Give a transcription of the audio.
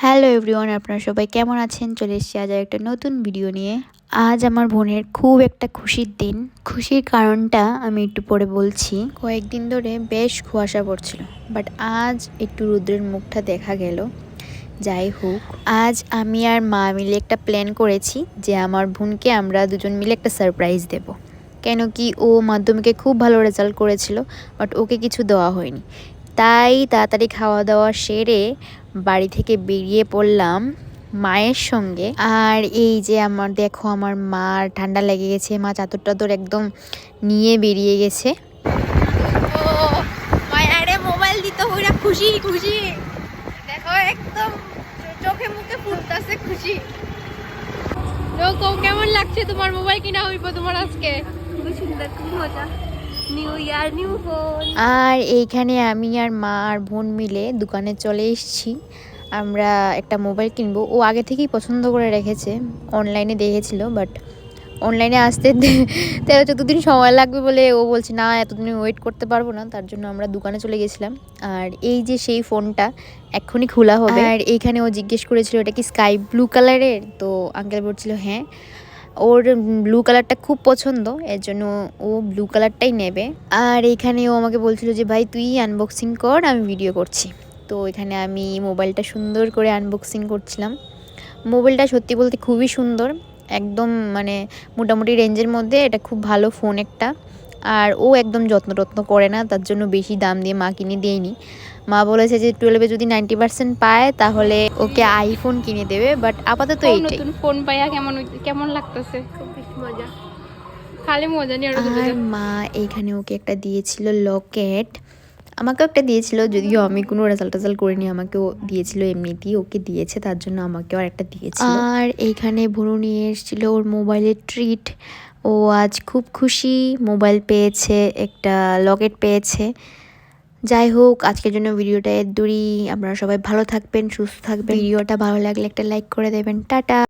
Hello everyone আপনারা সবাই কেমন আছেন? চলে এসেছি আজ একটা নতুন ভিডিও নিয়ে। আজ আমার বোনের খুব একটা খুশির দিন। খুশির কারণটা আমি একটু পরে বলছি। কয়েকদিন ধরে বেশ কুয়াশা পড়ছিল বাট আজ একটু রুদ্রের মুখটা দেখা গেল। যাই হোক, আজ আমি আর মা মিলে একটা প্ল্যান করেছি যে আমার বোনকে আমরা দুজন মিলে একটা সারপ্রাইজ দেব। কেন কি ও মাধ্যমিকে খুব ভালো রেজাল্ট করেছিল বাট ওকে কিছু দেওয়া হয়নি। তাই তাড়াতাড়ি খাওয়া দাওয়া সেরে বাড়ি থেকে বেরিয়ে পড়লাম মায়ের সঙ্গে। আর এই যে আমার দেখো আমার মার ঠান্ডা লেগে গেছে। মা চাদর টাদর একদম নিয়ে বেরিয়ে গেছে। মোবাইল দিতে হইরা খুশি খুশি। দেখো একদম চোখে মুখে ফুটতাছে খুশি। কেমন লাগছে তোমার মোবাইল কিনা হইব তোমার আজকে? খুব সুন্দর খুব মজা। নিউ ইয়ার নিউ ফোন আর এইখানে আমি আর মা আর বোন মিলে দোকানে চলে এসেছি। আমরা একটা মোবাইল কিনবো। ও আগে থেকেই পছন্দ করে রেখেছে। অনলাইনে দেখেছিল বাট অনলাইনে আসতে তেরো চোদ্দ দিন সময় লাগবে বলে ও বলছে না এতদিন ওয়েট করতে পারব না। তার জন্য আমরা দোকানে চলে গেছিলাম। আর এই যে সেই ফোনটা এক্ষুনি খোলা হবে। আর এইখানে ও জিজ্ঞেস করেছিল এটা কি স্কাই ব্লু কালারের তো আঙ্কেল বলছিল হ্যাঁ। ওর ব্লু কালারটা খুব পছন্দ, এর জন্য ও ব্লু কালারটাই নেবে। আর এখানে ও আমাকে বলছিল যে, ভাই, তুই আনবক্সিং কর, আমি ভিডিও করছি। তো এখানে আমি মোবাইলটা সুন্দর করে আনবক্সিং করছিলাম। মোবাইলটা সত্যি বলতে খুবই সুন্দর, একদম মানে মোটামুটি রেঞ্জের মধ্যে, এটা খুব ভালো ফোন একটা। আর ও একদম যত্ন টত্ন করে না তার জন্য বেশি দাম দিয়ে মা কিনে দেয়নি। মা বলেছে যে টুয়েলভে যদি নাইনটি পার্সেন্ট পায় তাহলে ওকে আইফোন কিনে দেবে বাট আপাতত এইটাই। নতুন ফোন পাইয়া কেমন কেমন লাগতেছে? খুব মজা। খালি মজা নিয়ে আর মা এইখানে ওকে একটা দিয়েছিল লকেট। আমাকেও একটা দিয়েছিল যদিও আমি কোনো রেজাল্ট টেজাল্ট করিনি আমাকেও দিয়েছিল এমনিতেই ওকে দিয়েছে তার জন্য আমাকেও আর একটা দিয়েছিল। আর এইখানে ভুরু নিয়ে এসেছিল ওর মোবাইলের ট্রিট ও আজ খুব খুশি, মোবাইল পেয়েছে, একটা লকেট পেয়েছে। যাই হোক, আজকের জন্য ভিডিওটা এর দূরই। আপনারা সবাই ভালো থাকবেন, সুস্থ থাকবেন। ভিডিওটা ভালো লাগলে একটা লাইক করে দেবেন। টাটা!